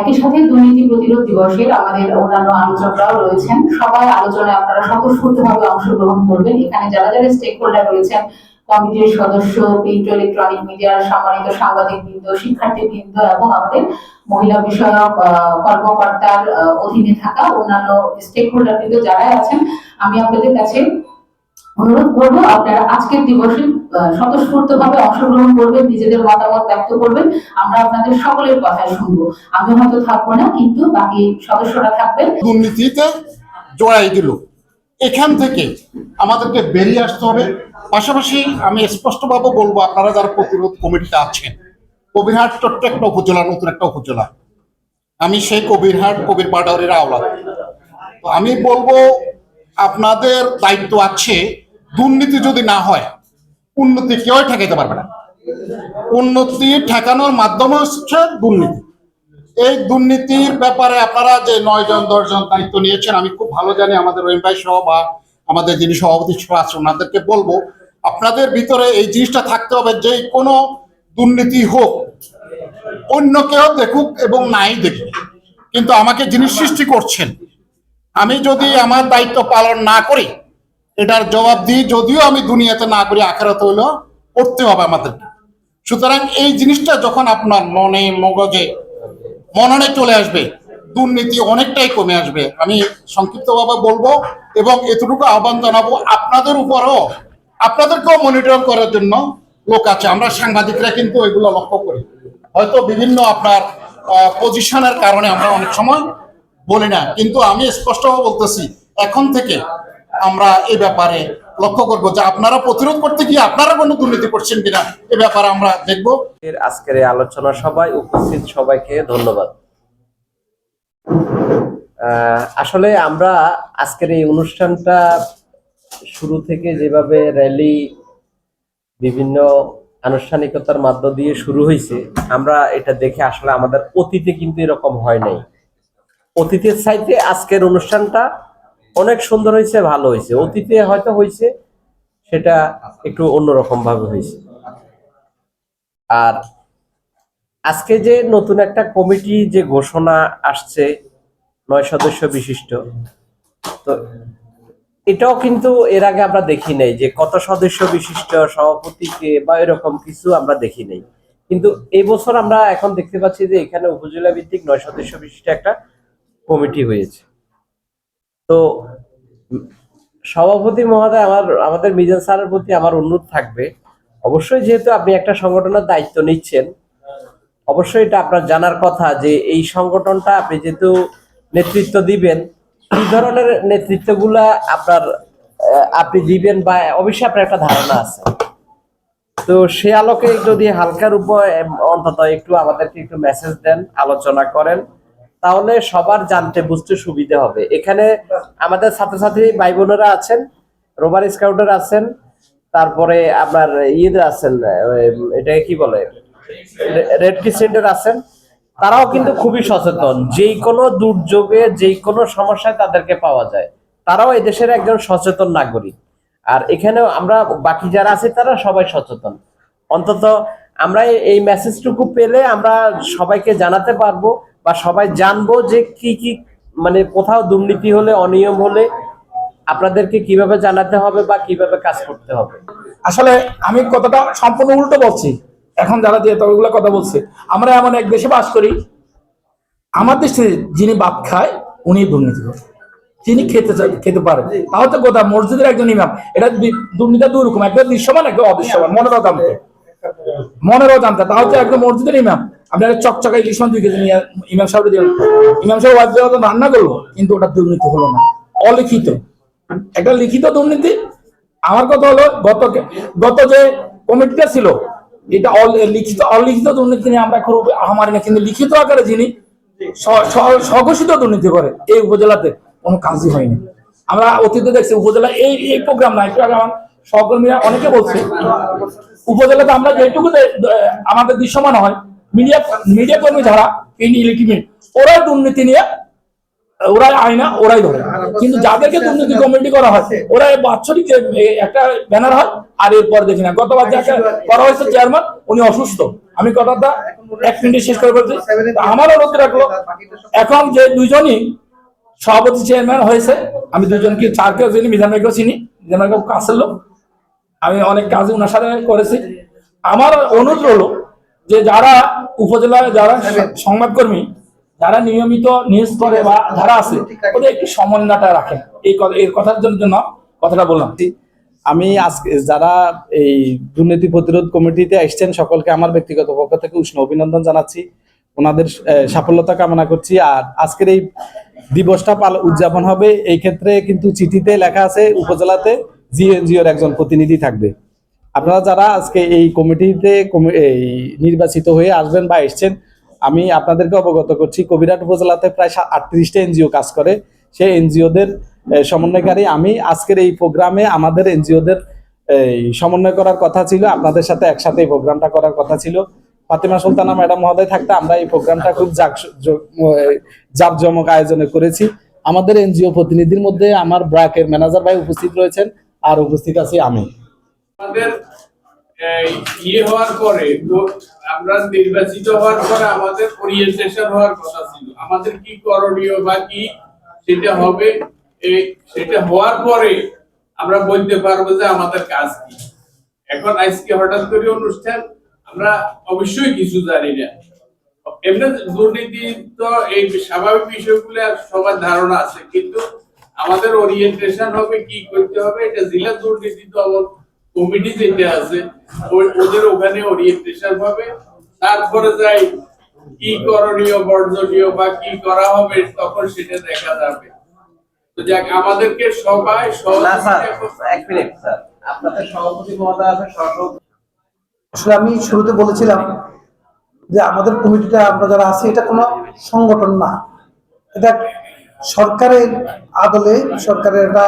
একই সাথে দুর্নীতি প্রতিরোধ দিবসের আমাদের অন্যান্য আলোচকরাও রয়েছেন। সবাই আলোচনায় আপনারা স্বতঃস্ফূর্তভাবে অংশগ্রহণ করবেন। এখানে যারা যারা স্টেক হোল্ডার রয়েছেন, কমিটির সদস্য প্রিন্ট ইলেকট্রনিক মিডিয়ার সম্মানিত সাংবাদিক বৃন্দ শিক্ষার্থী বৃন্দ এবং আমাদের মহিলা বিষয়ক কর্মকর্তার অধীনে থাকা অন্যান্য স্টেক হোল্ডার বৃন্দ যারা আছেন, আমি আপনাদের কাছে অনুরোধ করব আপনারা আজকের দিবসে আহ, স্বতঃস্ফূর্তভাবে অংশগ্রহণ করবেন নিজেদের মতামত ব্যক্ত করবেন আমরা আপনাদের সকলের কথা শুনব। আমি হয়তো থাকব না কিন্তু বাকি সদস্যরা থাকবেন। দুর্নীতিতে জড়াই দিল। এখান থেকে আমাদেরকে বেরিয়ে আসতে হবে। পাশাপাশি আমি স্পষ্টভাবে বলব আপনারা যারা প্রতিরোধ কমিটিতে আছেন কবিরহাট ছোট্ট একটা উপজেলা নতুন একটা উপজেলা। আমি সেই কবিরহাট কবির পাডারের আওলাদ। তো আমি বলব আপনাদের দায়িত্ব আছে দুর্নীতি যদি না হয়, উন্নতি কেউ ঠেকাইতে পারবে না। উন্নতি ঠেকানোর মাধ্যম হচ্ছে দুর্নীতি। এই দুর্নীতির ব্যাপারে আপনারা যে নয় জন, দশ জন দায়িত্ব নিয়েছেন, আমি খুব ভালো জানি আমাদের ভাই সহ বা আমাদের যিনি সভাপতি আছেন, ওনাদেরকে বলব, আপনাদের ভিতরে এই জিনিসটা থাকতে হবে যে কোনো দুর্নীতি হোক, অন্য কেউ দেখুক এবং নাই দেখুক। কিন্তু আমাকে যিনি সৃষ্টি করছেন, আমি যদি আমার দায়িত্ব পালন না করি এটার জবাব দিই যদিও আমি দুনিয়াতে না করি, আখেরাতে হইলেও করতে হবে আমাদেরকে। সুতরাং এই জিনিসটা যখন আপনার মনে, মগজে, মননে চলে আসবে, দুর্নীতি অনেকটাই কমে আসবে। আমি সংক্ষিপ্তভাবে বলব এবং এতটুকু আহ্বান জানাব আপনাদের উপরও, আপনাদেরকেও মনিটর করার জন্য লোক আছে। আমরা সাংবাদিকরা কিন্তু এগুলো লক্ষ্য করি। হয়তো বিভিন্ন আপনার পজিশনের কারণে আমরা অনেক সময় বলি না, কিন্তু আমি স্পষ্টভাবে বলতেছি, এখন থেকে আমরা এই ব্যাপারে লক্ষ্য করব যে আপনারা প্রতিরোধ করতে গিয়ে আপনারা কোনো দুর্নীতি করছেন কিনা, এ ব্যাপারে আমরা দেখব। এর আজকের এই আলোচনা সবাই উপস্থিত সবাইকে ধন্যবাদ। আসলে আমরা আজকের এই অনুষ্ঠানটা শুরু থেকে যেভাবে র্যালি, বিভিন্ন আনুষ্ঠানিকতার মধ্য দিয়ে শুরু হয়েছে, আমরা এটা দেখে আসলে আমাদের অতীতে কিন্তু এরকম হয় নাই। অতীতের চাইতে আজকের অনুষ্ঠানটা অনেক সুন্দর হয়েছে ভালো হয়েছে। অতীতে হয়তো হয়েছে সেটা একটু অন্যরকম ভাবে হয়েছে। আর আজকে যে নতুন একটা কমিটি যে ঘোষণা আসছে নয় সদস্য বিশিষ্ট তো এটাও কিন্তু এর আগে আমরা দেখি নাই যে কত সদস্য বিশিষ্ট সভাপতিকে বা এরকম কিছু আমরা দেখি নাই। কিন্তু এই বছর আমরা এখন দেখতে পাচ্ছি যে এখানে উপজেলা ভিত্তিক নয় সদস্য বিশিষ্ট একটা কমিটি হয়েছে। তো সভাপতি মহোদয় আমার, আমাদের মিজান স্যারের প্রতি আমার অনুরোধ থাকবে। অবশ্যই যেহেতু আপনি একটা সংগঠনের দায়িত্ব নিচ্ছেন, অবশ্যই এটা আপনার জানার কথা যে এই সংগঠনটা আপনি যেহেতু নেতৃত্ব দিবেন কি ধরনের নেতৃত্বগুলা আপনার আপনি দিবেন বা অবশ্যই আপনার একটা ধারণা আছে। তো সে আলোকে যদি হালকার উপর অন্তত একটু আমাদেরকে একটু মেসেজ দেন, আলোচনা করেন। তাহলে সবার জানতে, বুঝতে সুবিধা হবে। এখানে আমাদের ছাত্রছাত্রী ভাই বোনেরা আছেন রোবার স্কাউটার আছেন, তারপরে আপনার ইয়েদের আছেন এটাকে কি বলে? রেড ক্রিসেন্টের আছেন। তারাও কিন্তু খুবই সচেতন। যেই কোনো দুর্যোগে যেই কোনো সমস্যায় তাদেরকে পাওয়া যায়। তারাও এদেশের একজন সচেতন নাগরিক। আর এখানেও আমরা, বাকি যারা আছে, তারা সবাই সচেতন। অন্তত আমরা এই মেসেজটুকু পেলে আমরা সবাইকে জানাতে পারব। বা সবাই জানব যে কি কি মানে কোথাও দুর্নীতি হলে, অনিয়ম হলে আপনাদেরকে কীভাবে জানাতে হবে বা কীভাবে কাজ করতে হবে? আসলে আমি কথাটা সম্পূর্ণ উল্টো বলছি। এখন যারা দিয়ে ওইগুলো কথা বলছে। আমরা এমন এক দেশে বাস করি। আমার দেশে যিনি ভাত খায়, উনি দুর্নীতি করে। তিনি খেতে খেতে পারে। তাও তো কথা, মসজিদের একজন ইমাম। এটা দুর্নীতি দুই রকম। একটা দৃশ্যমান, একটা অদৃশ্যমান। মনেরও জানতে মনেরও জানতে তাও তো একদম মসজিদের ইমাম। আপনারা চকচকা ইলিশন দুই কেজি নিয়ে ইমাম সাহেব দিলেন ইমাম সাহেব ওয়াজ দেওয়া রান্না করল, কিন্তু ওটা দুর্নীতি হলো না। অলিখিত। একটা লিখিত দুর্নীতি। আমার কথা হলো, গত গত যে কমিটিটা ছিল, এটা লিখিত অলিখিত দুর্নীতি নিয়ে আমরা খুব আহামারি না, কিন্তু লিখিত আকারে যিনি স্বঘোষিত দুর্নীতি করে এই উপজেলাতে কোনো কাজই হয়নি। আমরা অতীতে দেখছি, উপজেলা এই এই প্রোগ্রাম না, একটু আগে আমার সহকর্মীরা অনেকে বলছে, উপজেলাতে আমরা যেটুকু আমাদের দৃশ্যমান হয় মিডিয়া মিডিয়া কর্মী যারা ওরাই দুর্নীতি নিয়ে, ওরাই আয়না ওরাই ধরে। কিন্তু যাদেরকে দুর্নীতি কমিটি করা হয়, ওরা বাৎসরিক একটা ব্যানার হয়, আর এরপর দেখি না। গতবার যাকে করা হয়েছে চেয়ারম্যান উনি অসুস্থ। আমি কথাটা এক মিনিটে শেষ করে বলছি। আমার অনুরোধ রাখল, এখন যে দুইজনই সভাপতি চেয়ারম্যান হয়েছে, আমি দুজনকে চারকেও চিনি ভাইকেও চিনি ভাইকেও কাছের লোক, আমি অনেক কাজ ওনার সাথে করেছি। আমার অনুরোধ হলো যে যারা উপজেলায় যারা সংবাদকর্মী, যারা নিয়মিত নিউজ করে বা যারা আছে, ওদের একটু সমন্বয়টা রাখেন। এই এই কথার জন্য কথাটা বললাম। আমি আজকে যারা এই দুর্নীতি প্রতিরোধ কমিটিতে এসছেন সকলকে আমার ব্যক্তিগত পক্ষ থেকে উষ্ণ অভিনন্দন জানাচ্ছি। ওনাদের সাফল্যতা কামনা করছি। আর আজকের এই দিবসটা পাল উদযাপন হবে। এই ক্ষেত্রে কিন্তু চিঠিতে লেখা আছে, উপজেলাতে জিএনজিওর একজন প্রতিনিধি থাকবে। আপনারা যারা আজকে এই কমিটিতে এই নির্বাচিত হয়ে আসবেন বা এসছেন, আমি আপনাদেরকে অবগত করছি কবিরাট উপজেলাতে প্রায় আটত্রিশটা এনজিও কাজ করে। সেই এনজিওদের সমন্বয়কারী আমি আজকের এই প্রোগ্রামে আমাদের এনজিওদের, এই, সমন্বয় করার কথা ছিল, আপনাদের সাথে একসাথে এই প্রোগ্রামটা করার কথা ছিল। ফাতিমা সুলতানা ম্যাডাম মহোদয় থাকতে আমরা এই প্রোগ্রামটা খুব জাঁকজমক আয়োজনে করেছি। আমাদের এনজিও প্রতিনিধির মধ্যে আমার ব্র্যাকের ম্যানেজার ভাই উপস্থিত রয়েছেন, আর উপস্থিত আছি আমি। আমাদের ইয়ে হওয়ার পরে আমরা নির্বাচিত হওয়ার পরে আমাদের ওরিয়েন্টেশন হওয়ার কথা ছিল। আমাদের কি করণীয় বা কি সেটা হবে সেটা হওয়ার পরে আমরা বলতে পারব যে আমাদের কাজ কি। এখন আজকে হঠাৎ করে অনুষ্ঠান, আমরা অবশ্যই কিছু জানি না। এমনি দুর্নীতি তো এই স্বাভাবিক বিষয়গুলো সবার ধারণা আছে, কিন্তু আমাদের ওরিয়েন্টেশন হবে কি করতে হবে, এটা জেলা দুর্নীতি দমন কমিটি যেটা আছে ওদের ওখানে ওরিয়েন্টেশন হবে। তারপরে যাই কি করণীয় বর্জনীয় বা কি করা হবে তখন সেটা দেখা যাবে। তো যাক আমাদেরকে সবাই এক মিনিট স্যার। আপনাদের সভাপতি মহোদয় আছে সহসভাপতি আসলে আমি শুরুতে বলেছিলাম যে আমাদের কমিটিটা আমরা যারা আছি এটা কোনো সংগঠন না। এটা সরকারের আদলে সরকারের একটা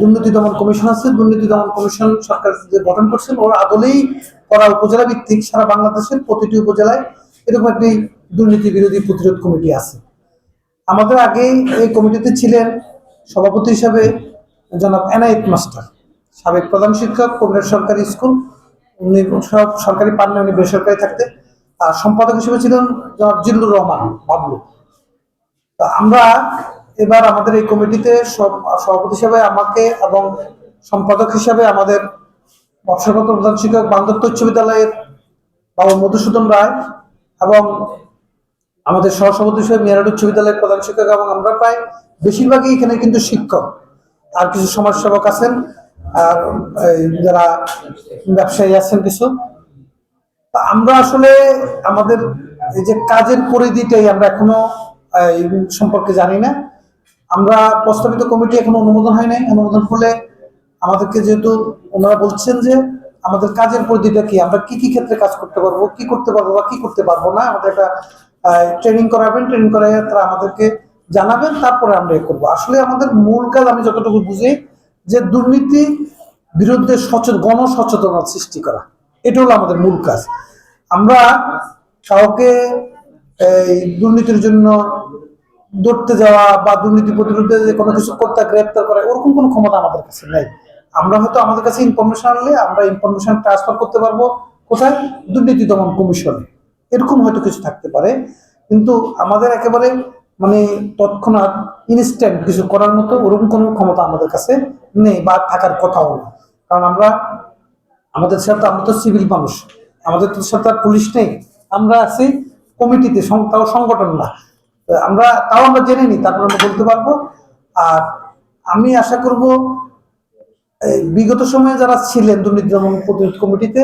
দুর্নীতি দমন কমিশন আছে, দুর্নীতি দমন কমিশন সরকার যে গঠন করছেন ওর আদলেই করা উপজেলা ভিত্তিক সারা বাংলাদেশের প্রতিটি উপজেলায় এরকম একটি দুর্নীতি বিরোধী প্রতিরোধ কমিটি আছে। আমাদের আগে এই কমিটিতে ছিলেন সভাপতি হিসাবে জনাব এনায়েত মাস্টার, সাবেক প্রধান শিক্ষক কবিরাট সরকারি স্কুল, উনি সব সরকারি পান উনি বেসরকারি থাকতে আর সম্পাদক হিসেবে ছিলেন জনাব জিল্লুর রহমান বাবলু। তা আমরা এবার আমাদের এই কমিটিতে সভাপতি হিসাবে আমাকে এবং সম্পাদক হিসাবে আমাদের বর্ষগত প্রধান শিক্ষক বান্ধব উচ্চ বিদ্যালয়ের বাবু মধুসূদন রায় এবং আমাদের সহসভাপতি হিসেবে মেয়ারড উচ্চ বিদ্যালয়ের প্রধান শিক্ষক এবং আমরা প্রায় বেশিরভাগই এখানে কিন্তু শিক্ষক। আর কিছু সমাজসেবক আছেন, আর যারা ব্যবসায়ী আছেন কিছু। আমরা আসলে আমাদের এই যে কাজের পরিধিটাই আমরা এখনও সম্পর্কে জানি না। আমরা প্রস্তাবিত কমিটি এখনও অনুমোদন হয় নাই অনুমোদন হলে আমাদেরকে যেহেতু ওনারা বলছেন যে আমাদের কাজের পরিধিটা কি, আমরা কি কি ক্ষেত্রে কাজ করতে পারব, কি করতে পারব বা কি করতে পারব না, আমাদের একটা ট্রেনিং করাবেন ট্রেনিং করাই তারা আমাদেরকে জানাবেন, তারপরে আমরা এ করব। আসলে আমাদের মূল কাজ আমি যতটুকু বুঝি যে দুর্নীতি বিরুদ্ধে সচেতন গণ সচেতনতা সৃষ্টি করা। এটা হলো আমাদের মূল কাজ। আমরা কাউকে, এই দুর্নীতির জন্য ধরতে যাওয়া বা দুর্নীতি প্রতিরোধে যে কোনো কিছু করতে গ্রেপ্তার করা, ওরকম কোনো ক্ষমতা আমাদের কাছে নেই। আমরা হয়তো আমাদের কাছে ইনফরমেশন আনলে আমরা ইনফরমেশন ট্রান্সফার করতে পারব। কোথায়? দুর্নীতি দমন কমিশনে। এরকম হয়তো কিছু থাকতে পারে। কিন্তু আমাদের একেবারে মানে তৎক্ষণাৎ ইনস্ট্যান্ট কিছু করার মতো ওরকম কোনো ক্ষমতা আমাদের কাছে নেই বা থাকার কথাও না। কারণ আমরা, আমাদের সাথে আমরা তো সিভিল মানুষ। আমাদের সাথে পুলিশ নেই। আমরা আছি কমিটিতে তাও সংগঠন না। আমরা, তাও আমরা জেনে নিই, তারপর আমরা বলতে পারব। আর আমি আশা করব বিগত সময়ে যারা ছিলেন দুর্নীতি দমন প্রতিরোধ কমিটিতে,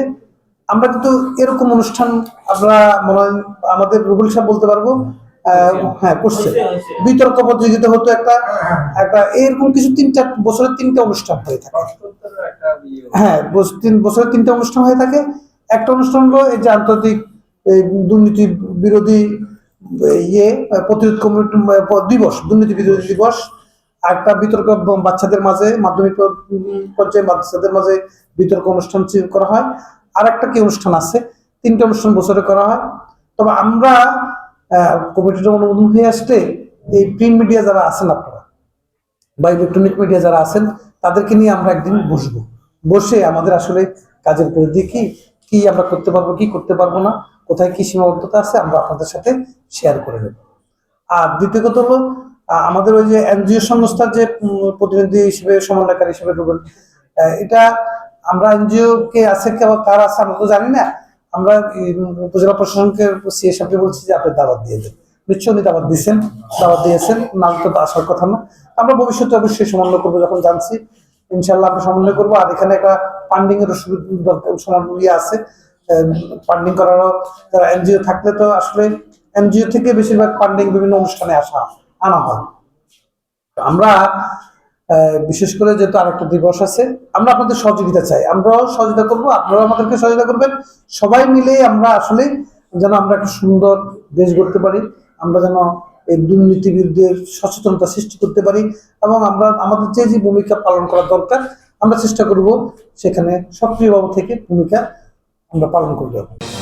আমরা কিন্তু এরকম অনুষ্ঠান আমরা মনে আমাদের রুবুল সাহেব বলতে পারব হ্যাঁ করছে। বিতর্ক প্রতিযোগিতা হতো একটা একটা এরকম কিছু তিন চার, বছরের তিনটা অনুষ্ঠান হয়ে থাকে। হ্যাঁ তিন বছরের তিনটা অনুষ্ঠান হয়ে থাকে। একটা অনুষ্ঠান হলো এই যে আন্তর্জাতিক দুর্নীতি বিরোধী ইয়ে প্রতিরোধ কমিটি দিবস দুর্নীতি বিরোধী দিবস। একটা বিতর্ক বাচ্চাদের মাঝে মাধ্যমিক পর্যায়ে বাচ্চাদের মাঝে বিতর্ক অনুষ্ঠান করা হয়। আর একটা কি অনুষ্ঠান আছে? তিনটা অনুষ্ঠান বছরে করা হয়। তবে আমরা কমিটির অনুমোদন হয়ে আসতে এই প্রিন্ট মিডিয়া যারা আছেন আপনারা বা ইলেকট্রনিক মিডিয়া যারা আছেন তাদেরকে নিয়ে আমরা একদিন বসবো। বসে আমাদের আসলে কাজের পরিধি কি কি আমরা করতে পারব কি করতে পারব না কোথায় কি সীমাবদ্ধতা আছে আমরা আপনাদের সাথে শেয়ার করে নেব। আর দ্বিতীয় কথা হলো আমাদের ওই যে এনজিও সংস্থার যে প্রতিনিধি হিসেবে সমন্বয়কারী হিসেবে আহ, এটা আমরা এনজিও কে আছে কে কার আছে আমরা তো জানি না। আমরা উপজেলা প্রশাসনকে সিএ বলছি যে আপনি দাওয়াত দিয়ে দেন। নিশ্চয়ই উনি দাওয়াত দিয়েছেন দাওয়াত দিয়েছেন নাম তো আসার কথা না। আমরা ভবিষ্যতে অবশ্যই সমন্বয় করব যখন জানছি ইনশাল্লাহ আমরা সমন্বয় করব। আর এখানে একটা ফান্ডিং এর সমন্বয় আছে। ফান্ডিং করারও যারা এনজিও থাকলে তো আসলে এনজিও থেকে বেশিরভাগ ফান্ডিং বিভিন্ন অনুষ্ঠানে আসা, আনা হয়। আমরা বিশেষ করে যেহেতু আরেকটা দিবস আছে, আমরা আপনাদের সহযোগিতা চাই। আমরাও সহযোগিতা করব, আপনারাও আমাদেরকে সহযোগিতা করবেন। সবাই মিলে আমরা আসলে যেন আমরা একটা সুন্দর দেশ গড়তে পারি, আমরা যেন এই দুর্নীতি বিরুদ্ধে সচেতনতা সৃষ্টি করতে পারি এবং আমরা, আমাদের যে যে ভূমিকা পালন করা দরকার, আমরা চেষ্টা করব সেখানে সক্রিয়ভাবে থেকে ভূমিকা আমরা পালন করতে হবে